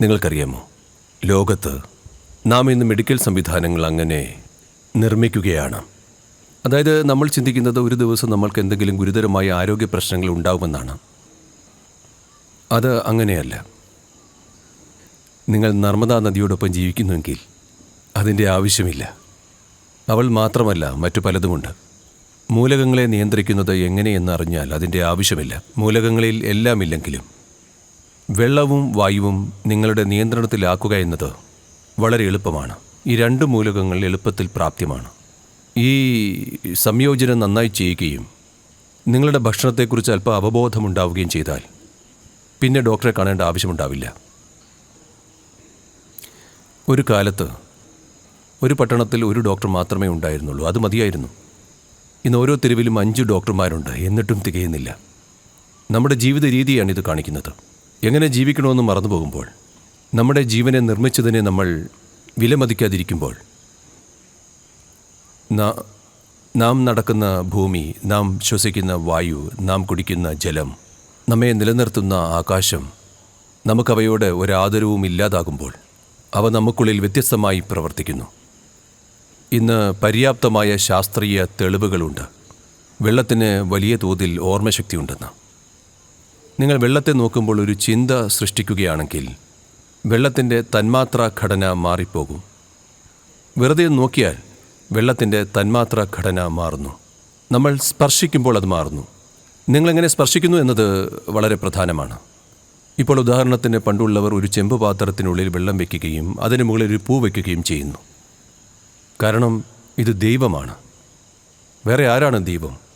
നിങ്ങൾക്കറിയാമോ? ലോകത്ത് നാം ഇന്ന് മെഡിക്കൽ സംവിധാനങ്ങൾ അങ്ങനെ നിർമ്മിക്കുകയാണ്. അതായത് നമ്മൾ ചിന്തിക്കുന്നത് ഒരു ദിവസം നമ്മൾക്ക് എന്തെങ്കിലും ഗുരുതരമായ ആരോഗ്യ പ്രശ്നങ്ങൾ ഉണ്ടാവുമെന്നാണ്. അത് അങ്ങനെയല്ല. നിങ്ങൾ നർമ്മദാ നദിയോടൊപ്പം ജീവിക്കുന്നുവെങ്കിൽ അതിന്റെ ആവശ്യമില്ല. അവൾ മാത്രമല്ല മറ്റു പലതുമുണ്ട്. മൂലകങ്ങളെ നിയന്ത്രിക്കുന്നത് എങ്ങനെയെന്ന് അറിഞ്ഞാൽ അതിന്റെ ആവശ്യമില്ല. മൂലകങ്ങളിൽ എല്ലാം ഇല്ലെങ്കിലും വെള്ളവും വായുവും നിങ്ങളുടെ നിയന്ത്രണത്തിലാക്കുക എന്നത് വളരെ എളുപ്പമാണ്. ഈ രണ്ട് മൂലകങ്ങൾ എളുപ്പത്തിൽ പ്രാപ്യമാണ്. ഈ സംയോജനം നന്നായി ചെയ്യുകയും നിങ്ങളുടെ ഭക്ഷണത്തെക്കുറിച്ച് അല്പം അവബോധമുണ്ടാവുകയും ചെയ്താൽ പിന്നെ ഡോക്ടറെ കാണേണ്ട ആവശ്യമുണ്ടാവില്ല. ഒരു കാലത്ത് ഒരു പട്ടണത്തിൽ ഒരു ഡോക്ടർ മാത്രമേ ഉണ്ടായിരുന്നുള്ളൂ. അത് മതിയായിരുന്നു. ഇന്ന് ഓരോ തെരുവിലും അഞ്ച് ഡോക്ടർമാരുണ്ട്. എന്നിട്ടും തികയുന്നില്ല. നമ്മുടെ ജീവിത രീതിയാണ് ഇത് കാണിക്കുന്നത്. എങ്ങനെ ജീവിക്കണമെന്ന് മറന്നു പോകുമ്പോൾ നമ്മുടെ ജീവനെ നിർമ്മിച്ചതിനെ നമ്മൾ വിലമതിക്കാതിരിക്കുമ്പോൾ നാം നടക്കുന്ന ഭൂമി നാം ശ്വസിക്കുന്ന വായു നാം കുടിക്കുന്ന ജലം നമ്മെ നിലനിർത്തുന്ന ആകാശം നമുക്കവയോട് ഒരാദരവും ഇല്ലാതാകുമ്പോൾ അവ നമുക്കുള്ളിൽ വ്യത്യസ്തമായി പ്രവർത്തിക്കുന്നു. ഇന്ന് പര്യാപ്തമായ ശാസ്ത്രീയ തെളിവുകളുണ്ട്. വെള്ളത്തിന് വലിയ തോതിൽ ഓർമ്മശക്തിയുണ്ടെന്ന്. നിങ്ങൾ വെള്ളത്തെ നോക്കുമ്പോൾ ഒരു ചിന്ത സൃഷ്ടിക്കുകയാണെങ്കിൽ വെള്ളത്തിന്റെ തന്മാത്രാ ഘടന മാറിപ്പോകും. വെറുതെ നോക്കിയാൽ വെള്ളത്തിന്റെ തന്മാത്രാ ഘടന മാറുന്നു. നമ്മൾ സ്പർശിക്കുമ്പോൾ അത് മാറുന്നു. നിങ്ങളെങ്ങനെ സ്പർശിക്കുന്നു എന്നത് വളരെ പ്രധാനമാണ്. ഇപ്പോൾ ഉദാഹരണത്തിന് പണ്ടുള്ളവർ ഒരു ചെമ്പ് പാത്രത്തിനുള്ളിൽ വെള്ളം വയ്ക്കുകയും അതിന് മുകളിൽ ഒരു പൂ വയ്ക്കുകയും ചെയ്യുന്നു. കാരണം ഇത് ദൈവമാണ്. വേറെ ആരാണ് ദൈവം?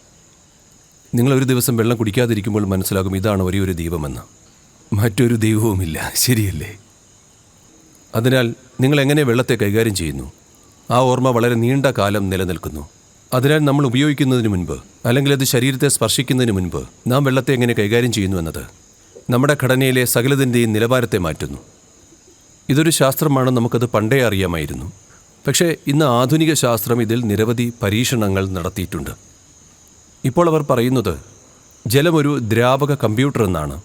നിങ്ങൾ ഒരു ദിവസം വെള്ളം കുടിക്കാതിരിക്കുമ്പോൾ മനസ്സിലാകും ഇതാണ് ഒരേ ഒരു ദൈവമെന്ന്. മറ്റൊരു ദൈവവുമില്ല. ശരിയല്ലേ? അതിനാൽ നിങ്ങൾ എങ്ങനെ വെള്ളത്തെ കൈകാര്യം ചെയ്യുന്നു? ആ ഓർമ്മ വളരെ നീണ്ട കാലം നിലനിൽക്കുന്നു. അതിനാൽ നമ്മൾ ഉപയോഗിക്കുന്നതിന് മുൻപ് അല്ലെങ്കിൽ അത് ശരീരത്തെ സ്പർശിക്കുന്നതിന് മുൻപ് നാം വെള്ളത്തെ എങ്ങനെ കൈകാര്യം ചെയ്യുന്നു എന്നത് നമ്മുടെ ഘടനയിലെ സകലതിന്റെയും നിലവാരത്തെ മാറ്റുന്നു. ഇതൊരു ശാസ്ത്രമാണ് നമുക്കത് പണ്ടേ അറിയാമായിരുന്നു. പക്ഷേ ഇന്ന് ആധുനിക ശാസ്ത്രം ഇതിൽ നിരവധി പരീക്ഷണങ്ങൾ നടത്തിയിട്ടുണ്ട്. ഇപ്പോൾ അവർ പറയുന്നത് ജലമൊരു ദ്രാവക കമ്പ്യൂട്ടർ എന്നാണ്.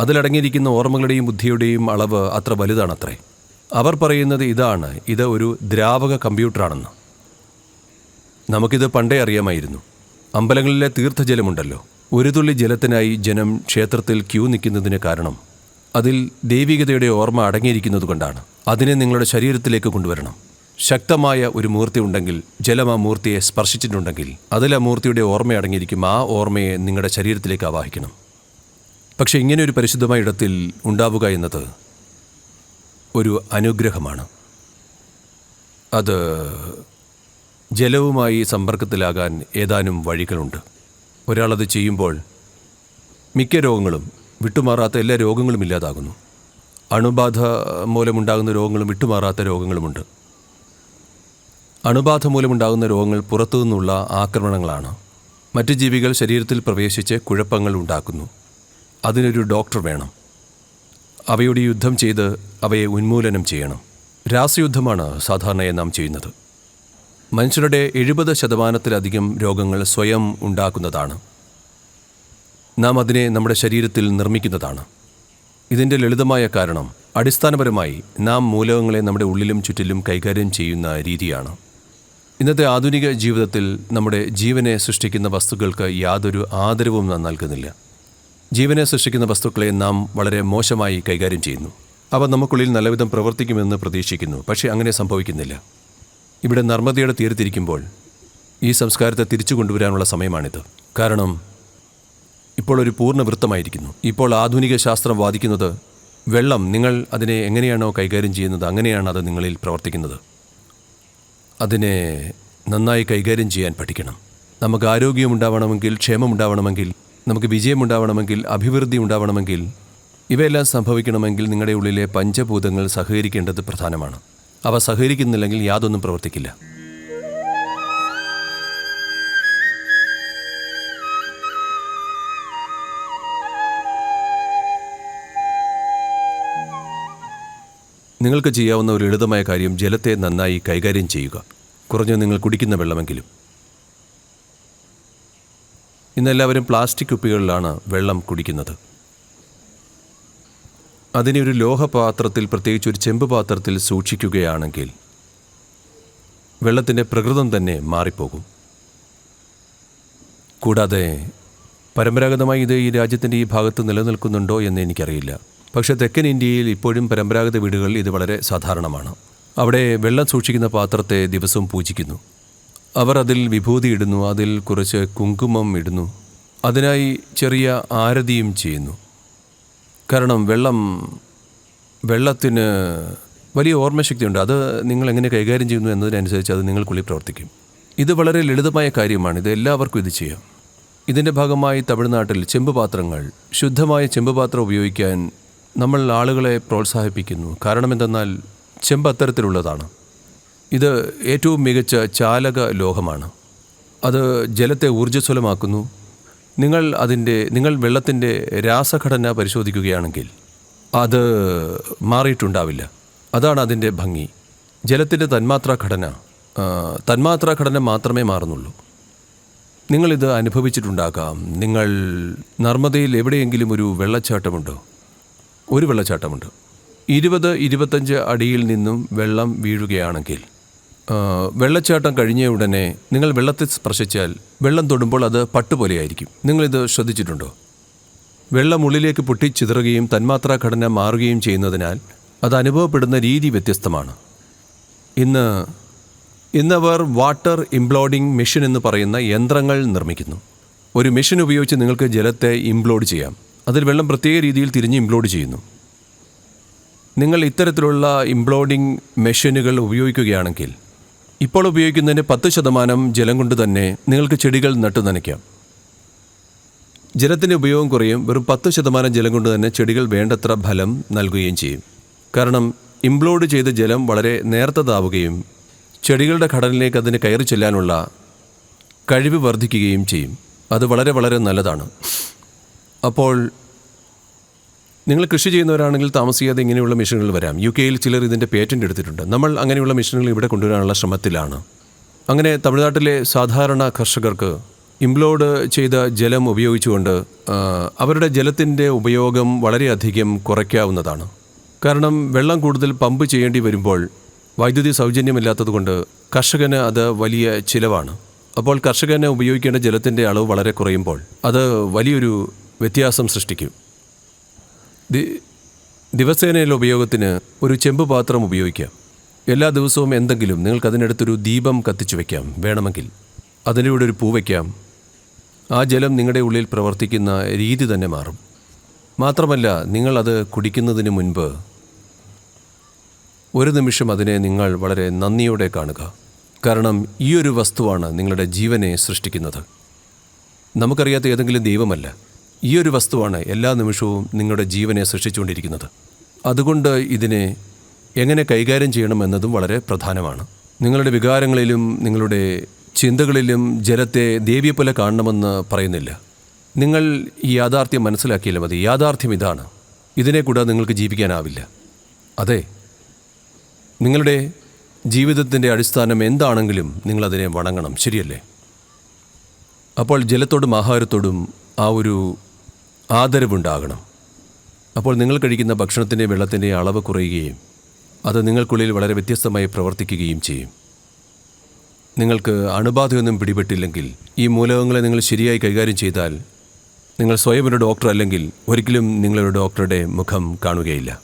അതിലടങ്ങിയിരിക്കുന്ന ഓർമ്മകളുടെയും ബുദ്ധിയുടെയും അളവ് അത്ര വലുതാണത്രേ. അവർ പറയുന്നത് ഇതാണ് ഇത് ഒരു ദ്രാവക കമ്പ്യൂട്ടറാണെന്ന്. നമുക്കിത് പണ്ടേ അറിയാമായിരുന്നു. അമ്പലങ്ങളിലെ തീർത്ഥജലമുണ്ടല്ലോ. ഒരു തുള്ളി ജലത്തിനായി ജനം ക്ഷേത്രത്തിൽ ക്യൂ നിൽക്കുന്നതിന് കാരണം അതിൽ ദൈവികതയുടെ ഓർമ്മ അടങ്ങിയിരിക്കുന്നത് കൊണ്ടാണ് അതിനെ നിങ്ങളുടെ ശരീരത്തിലേക്ക് കൊണ്ടുവരണം. ശക്തമായ ഒരു മൂർത്തി ഉണ്ടെങ്കിൽ ജലം ആ മൂർത്തിയെ സ്പർശിച്ചിട്ടുണ്ടെങ്കിൽ അതിൽ ആ മൂർത്തിയുടെ ഓർമ്മ അടങ്ങിയിരിക്കും ആ ഓർമ്മയെ നിങ്ങളുടെ ശരീരത്തിലേക്ക് ആവാഹിക്കണം. പക്ഷേ ഇങ്ങനെ ഒരു പരിശുദ്ധമായ ഇടത്തിൽ ഉണ്ടാവുക എന്നത് ഒരു അനുഗ്രഹമാണ്. അത് ജലവുമായി സമ്പർക്കത്തിലാകാൻ ഏതാനും വഴികളുണ്ട്. ഒരാളത് ചെയ്യുമ്പോൾ മിക്ക രോഗങ്ങളും വിട്ടുമാറാത്ത എല്ലാ രോഗങ്ങളും ഇല്ലാതാകുന്നു. അണുബാധ മൂലമുണ്ടാകുന്ന രോഗങ്ങളും വിട്ടുമാറാത്ത രോഗങ്ങളുമുണ്ട്. അണുബാധ മൂലമുണ്ടാകുന്ന രോഗങ്ങൾ പുറത്തു നിന്നുള്ള ആക്രമണങ്ങളാണ്. മറ്റ് ജീവികൾ ശരീരത്തിൽ പ്രവേശിച്ച് കുഴപ്പങ്ങൾ ഉണ്ടാക്കുന്നു. അതിനൊരു ഡോക്ടർ വേണം. അവയോട് യുദ്ധം ചെയ്ത് അവയെ ഉന്മൂലനം ചെയ്യണം. രാസയുദ്ധമാണ് സാധാരണയായി നാം ചെയ്യുന്നത്. മനുഷ്യരുടെ എഴുപത് ശതമാനത്തിലധികം രോഗങ്ങൾ സ്വയം ഉണ്ടാക്കുന്നതാണ്. നാം അതിനെ നമ്മുടെ ശരീരത്തിൽ നിർമ്മിക്കുന്നതാണ്. ഇതിന്റെ ലളിതമായ കാരണം അടിസ്ഥാനപരമായി നാം മൂലകങ്ങളെ നമ്മുടെ ഉള്ളിലും ചുറ്റിലും കൈകാര്യം ചെയ്യുന്ന രീതിയാണ്. ഇന്നത്തെ ആധുനിക ജീവിതത്തിൽ നമ്മുടെ ജീവനെ സൃഷ്ടിക്കുന്ന വസ്തുക്കൾക്ക് യാതൊരു ആദരവും നാം നൽകുന്നില്ല. ജീവനെ സൃഷ്ടിക്കുന്ന വസ്തുക്കളെ നാം വളരെ മോശമായി കൈകാര്യം ചെയ്യുന്നു. അവ നമുക്കുള്ളിൽ നല്ലവിധം പ്രവർത്തിക്കുമെന്ന് പ്രതീക്ഷിക്കുന്നു പക്ഷേ അങ്ങനെ സംഭവിക്കുന്നില്ല. ഇവിടെ നർമ്മദയുടെ തീരത്തിരിക്കുമ്പോൾ ഈ സംസ്കാരത്തെ തിരിച്ചു കൊണ്ടുവരാനുള്ള സമയമാണിത്. കാരണം ഇപ്പോൾ ഒരു പൂർണ വൃത്തമായിരിക്കുന്നു. ഇപ്പോൾ ആധുനിക ശാസ്ത്രം വാദിക്കുന്നത് വെള്ളം നിങ്ങൾ അതിനെ എങ്ങനെയാണോ കൈകാര്യം ചെയ്യുന്നത് അങ്ങനെയാണ് അത് നിങ്ങളിൽ പ്രവർത്തിക്കുന്നത്. അതിനെ നന്നായി കൈകാര്യം ചെയ്യാൻ പഠിക്കണം. നമുക്ക് ആരോഗ്യമുണ്ടാവണമെങ്കിൽ ക്ഷേമമുണ്ടാവണമെങ്കിൽ നമുക്ക് വിജയമുണ്ടാവണമെങ്കിൽ അഭിവൃദ്ധി ഉണ്ടാവണമെങ്കിൽ ഇവയെല്ലാം സംഭവിക്കണമെങ്കിൽ നിങ്ങളുടെ ഉള്ളിലെ പഞ്ചഭൂതങ്ങൾ സഹകരിക്കേണ്ടത് പ്രധാനമാണ്. അവ സഹകരിക്കുന്നില്ലെങ്കിൽ യാതൊന്നും പ്രവർത്തിക്കില്ല. നിങ്ങൾക്ക് ചെയ്യാവുന്ന ഒരു ലളിതമായ കാര്യം ജലത്തെ നന്നായി കൈകാര്യം ചെയ്യുക. കുറഞ്ഞ നിങ്ങൾ കുടിക്കുന്ന വെള്ളമെങ്കിലും. ഇന്നെല്ലാവരും പ്ലാസ്റ്റിക് കുപ്പികളിലാണ് വെള്ളം കുടിക്കുന്നത്. അതിനെ ഒരു ലോഹപാത്രത്തിൽ പ്രത്യേകിച്ച് ഒരു ചെമ്പ് പാത്രത്തിൽ സൂക്ഷിക്കുകയാണെങ്കിൽ വെള്ളത്തിന്റെ പ്രകൃതം തന്നെ മാറിപ്പോകും. കൂടാതെ പരമ്പരാഗതമായി ഇത് ഈ രാജ്യത്തിന്റെ ഈ ഭാഗത്ത് നിലനിൽക്കുന്നുണ്ടോ എന്ന് എനിക്കറിയില്ല. പക്ഷേ തെക്കൻ ഇന്ത്യയിൽ ഇപ്പോഴും പരമ്പരാഗത വീടുകളിൽ ഇത് വളരെ സാധാരണമാണ്. അവിടെ വെള്ളം സൂക്ഷിക്കുന്ന പാത്രത്തെ ദിവസവും പൂജിക്കുന്നു. അവർ അതിൽ വിഭൂതി ഇടുന്നു അതിൽ കുറച്ച് കുങ്കുമം ഇടുന്നു. അതിനായി ചെറിയ ആരതിയും ചെയ്യുന്നു. കാരണം വെള്ളം വെള്ളത്തിന് വലിയ ഓർമ്മശക്തിയുണ്ട്. അത് നിങ്ങൾ എങ്ങനെ കൈകാര്യം ചെയ്യുന്നു എന്നതിനനുസരിച്ച് അത് നിങ്ങൾക്കുള്ളിൽ പ്രവർത്തിക്കും. ഇത് വളരെ ലളിതമായ കാര്യമാണ്. ഇത് എല്ലാവർക്കും ഇത് ചെയ്യാം. ഇതിന്റെ ഭാഗമായി തമിഴ്നാട്ടിൽ ചെമ്പ് പാത്രങ്ങൾ ശുദ്ധമായ ചെമ്പ് പാത്രം ഉപയോഗിക്കാൻ നമ്മൾ ആളുകളെ പ്രോത്സാഹിപ്പിക്കുന്നു. കാരണം എന്തെന്നാൽ ചെമ്പ് അത്തരത്തിലുള്ളതാണ്. ഇത് ഏറ്റവും മികച്ച ചാലക ലോഹമാണ്. അത് ജലത്തെ ഊർജസ്വലമാക്കുന്നു. നിങ്ങൾ അതിന്റെ നിങ്ങൾ വെള്ളത്തിന്റെ രാസഘടന പരിശോധിക്കുകയാണെങ്കിൽ അത് മാറിയിട്ടുണ്ടാവില്ല. അതാണ് അതിന്റെ ഭംഗി. ജലത്തിന്റെ തന്മാത്രാ ഘടന തന്മാത്രാ ഘടന മാത്രമേ മാറുന്നുള്ളൂ. നിങ്ങളിത് അനുഭവിച്ചിട്ടുണ്ടാകാം. നിങ്ങൾ നർമ്മദയിൽ എവിടെയെങ്കിലും ഒരു വെള്ളച്ചാട്ടമുണ്ടോ? ഒരു വെള്ളച്ചാട്ടമുണ്ട്. ഇരുപത് ഇരുപത്തഞ്ച് അടിയിൽ നിന്നും വെള്ളം വീഴുകയാണെങ്കിൽ വെള്ളച്ചാട്ടം കഴിഞ്ഞ ഉടനെ നിങ്ങൾ വെള്ളത്തെ സ്പർശിച്ചാൽ വെള്ളം തൊടുമ്പോൾ അത് പട്ടുപോലെയായിരിക്കും. നിങ്ങളിത് ശ്രദ്ധിച്ചിട്ടുണ്ടോ? വെള്ളം ഉള്ളിലേക്ക് പൊട്ടിച്ചിതറുകയും തന്മാത്രാ ഘടന മാറുകയും ചെയ്യുന്നതിനാൽ അത് അനുഭവപ്പെടുന്ന രീതി വ്യത്യസ്തമാണ്. ഇന്ന് ഇന്നവർ വാട്ടർ ഇംപ്ലോഡിംഗ് മെഷീൻ എന്ന് പറയുന്ന യന്ത്രങ്ങൾ നിർമ്മിക്കുന്നു. ഒരു മെഷീൻ ഉപയോഗിച്ച് നിങ്ങൾക്ക് ജലത്തെ ഇംപ്ലോഡ് ചെയ്യാം. അതിൽ വെള്ളം പ്രത്യേക രീതിയിൽ തിരിഞ്ഞ് ഇംപ്ലോഡ് ചെയ്യുന്നു. നിങ്ങൾ ഇത്തരത്തിലുള്ള ഇംപ്ലോഡിംഗ് മെഷീനുകൾ ഉപയോഗിക്കുകയാണെങ്കിൽ ഇപ്പോൾ ഉപയോഗിക്കുന്നതിന്റെ പത്ത് ശതമാനം ജലം കൊണ്ട് തന്നെ നിങ്ങൾക്ക് ചെടികൾ നട്ടു നനയ്ക്കാം. ജലത്തിന്റെ ഉപയോഗം കുറയും വെറും പത്ത് ശതമാനം ജലം കൊണ്ട് തന്നെ ചെടികൾ വേണ്ടത്ര ഫലം നൽകുകയും ചെയ്യും. കാരണം ഇംപ്ലോഡ് ചെയ്ത ജലം വളരെ നേർത്തതാവുകയും ചെടികളുടെ ഘടനയിലേക്ക് അതിന് കയറി ചെല്ലാനുള്ള കഴിവ് വർദ്ധിക്കുകയും ചെയ്യും. അത് വളരെ വളരെ നല്ലതാണ്. അപ്പോൾ നിങ്ങൾ കൃഷി ചെയ്യുന്നവരാണെങ്കിൽ താമസിയാതെ ഇങ്ങനെയുള്ള മെഷീനുകൾ വരാം. യു കെയിൽ ചിലർ ഇതിന്റെ പേറ്റന്റ് എടുത്തിട്ടുണ്ട്. നമ്മൾ അങ്ങനെയുള്ള മെഷീനുകൾ ഇവിടെ കൊണ്ടുവരാനുള്ള ശ്രമത്തിലാണ്. അങ്ങനെ തമിഴ്നാട്ടിലെ സാധാരണ കർഷകർക്ക് ഇംപ്ലോഡ് ചെയ്ത ജലം ഉപയോഗിച്ചുകൊണ്ട് അവരുടെ ജലത്തിന്റെ ഉപയോഗം വളരെയധികം കുറയ്ക്കാവുന്നതാണ്. കാരണം വെള്ളം കൂടുതൽ പമ്പ് ചെയ്യേണ്ടി വരുമ്പോൾ വൈദ്യുതി സൗജന്യമില്ലാത്തതുകൊണ്ട് കർഷകന് അത് വലിയ ചിലവാണ്. അപ്പോൾ കർഷകന് ഉപയോഗിക്കേണ്ട ജലത്തിന്റെ അളവ് വളരെ കുറയുമ്പോൾ അത് വലിയൊരു വ്യത്യാസം സൃഷ്ടിക്കും. ദി- ദിവസേനയുള്ള ഉപയോഗത്തിന് ഒരു ചെമ്പ് പാത്രം ഉപയോഗിക്കാം. എല്ലാ ദിവസവും എന്തെങ്കിലും നിങ്ങൾക്ക് അതിനടുത്തൊരു ദീപം കത്തിച്ചു വയ്ക്കാം വേണമെങ്കിൽ. അതിന്റെ കൂടെ ഒരു പൂ വയ്ക്കാം ആ ജലം നിങ്ങളുടെ ഉള്ളിൽ പ്രവർത്തിക്കുന്ന രീതി തന്നെ മാറും. മാത്രമല്ല നിങ്ങളത് കുടിക്കുന്നതിന് മുൻപ് ഒരു നിമിഷം അതിനെ നിങ്ങൾ വളരെ നന്ദിയോടെ കാണുക. കാരണം ഈ ഒരു വസ്തുവാണ് നിങ്ങളുടെ ജീവനെ സൃഷ്ടിക്കുന്നത്. നമുക്കറിയാത്ത ഏതെങ്കിലും ദൈവമല്ല. ഈ ഒരു വസ്തുവാണ് എല്ലാ നിമിഷവും നിങ്ങളുടെ ജീവനെ സൃഷ്ടിച്ചുകൊണ്ടിരിക്കുന്നത്. അതുകൊണ്ട് ഇതിനെ എങ്ങനെ കൈകാര്യം ചെയ്യണം എന്നതും വളരെ പ്രധാനമാണ്. നിങ്ങളുടെ വികാരങ്ങളിലും നിങ്ങളുടെ ചിന്തകളിലും ജലത്തെ ദേവിയെപ്പോലെ കാണണമെന്ന് പറയുന്നില്ല. നിങ്ങൾ ഈ യാഥാർത്ഥ്യം മനസ്സിലാക്കിയാലും മതി. യാഥാർത്ഥ്യം ഇതാണ്. ഇതിനെ കൂടാതെ നിങ്ങൾക്ക് ജീവിക്കാനാവില്ല. അതെ നിങ്ങളുടെ ജീവിതത്തിന്റെ അടിസ്ഥാനം എന്താണെങ്കിലും നിങ്ങളതിനെ വണങ്ങണം. ശരിയല്ലേ? അപ്പോൾ ജലത്തോടും ആഹാരത്തോടും ആ ഒരു ആദരവുണ്ടാകണം. അപ്പോൾ നിങ്ങൾ കഴിക്കുന്ന ഭക്ഷണത്തിന്റെ വെള്ളത്തിന്റെ അളവ് കുറയുകയും അത് നിങ്ങൾക്കുള്ളിൽ വളരെ വ്യത്യസ്തമായി പ്രവർത്തിക്കുകയും ചെയ്യും. നിങ്ങൾക്ക് അണുബാധയൊന്നും പിടിപെട്ടില്ലെങ്കിൽ ഈ മൂലകങ്ങളെ നിങ്ങൾ ശരിയായി കൈകാര്യം ചെയ്താൽ നിങ്ങൾ സ്വയം ഒരു ഡോക്ടർ അല്ലെങ്കിൽ ഒരിക്കലും നിങ്ങളൊരു ഡോക്ടറുടെ മുഖം കാണുകയില്ല.